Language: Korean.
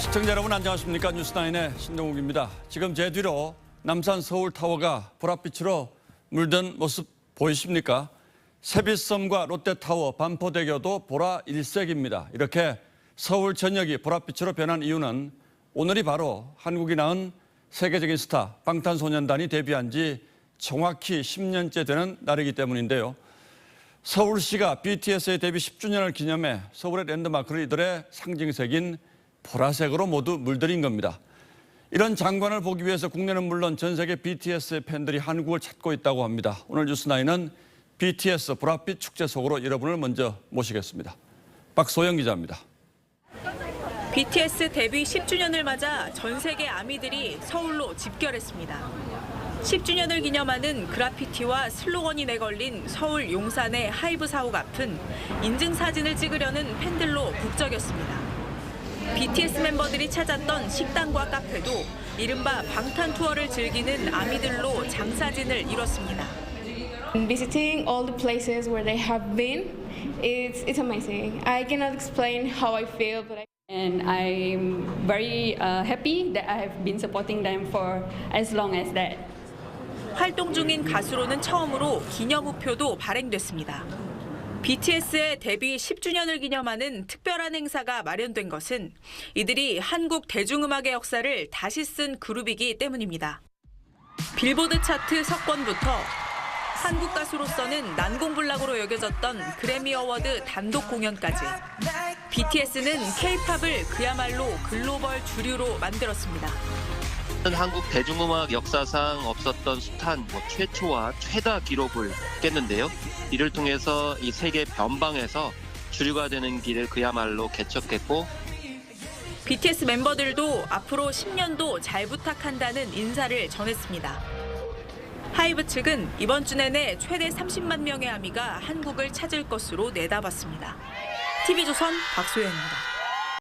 시청자 여러분 안녕하십니까 뉴스나인의 신동욱입니다. 지금 제 뒤로 남산 서울타워가 보랏빛으로 물든 모습 보이십니까? 세빛섬과 롯데타워, 반포대교도 보라 일색입니다. 이렇게 서울 전역이 보랏빛으로 변한 이유는 오늘이 바로 한국이 낳은 세계적인 스타 방탄소년단이 데뷔한 지 정확히 10년째 되는 날이기 때문인데요. 서울시가 BTS의 데뷔 10주년을 기념해 서울의 랜드마크를 이들의 상징색인 보라색으로 모두 물들인 겁니다. 이런 장관을 보기 위해서 국내는 물론 전 세계 BTS의 팬들이 한국을 찾고 있다고 합니다. 오늘 뉴스나인은 BTS 보랏빛 축제 속으로 여러분을 먼저 모시겠습니다. 박소영 기자입니다. BTS 데뷔 10주년을 맞아 전 세계 아미들이 서울로 집결했습니다. 10주년을 기념하는 그라피티와 슬로건이 내걸린 서울 용산의 하이브 사옥 앞은 인증 사진을 찍으려는 팬들로 북적였습니다. BTS 멤버들이 찾았던 식당과 카페도 이른바 방탄 투어를 즐기는 아미들로 장사진을 이뤘습니다. Visiting all the places where they have been, it's, it's amazing. I cannot explain how I feel, but I and I'm very uh, happy that I have been supporting them for as long as that. 활동 중인 가수로는 처음으로 기념 우표도 발행됐습니다. BTS의 데뷔 10주년을 기념하는 특별한 행사가 마련된 것은 이들이 한국 대중음악의 역사를 다시 쓴 그룹이기 때문입니다. 빌보드 차트 석권부터 한국 가수로서는 난공불락으로 여겨졌던 그래미 어워드 단독 공연까지 BTS는 K-팝을 그야말로 글로벌 주류로 만들었습니다. 한국 대중음악 역사상 없었던 숱한 뭐 최초와 최다 기록을 깼는데요. 이를 통해서 이 세계 변방에서 주류가 되는 길을 그야말로 개척했고 BTS 멤버들도 앞으로 10년도 잘 부탁한다는 인사를 전했습니다. 하이브 측은 이번 주 내내 최대 30만 명의 아미가 한국을 찾을 것으로 내다봤습니다. TV조선 박소연입니다.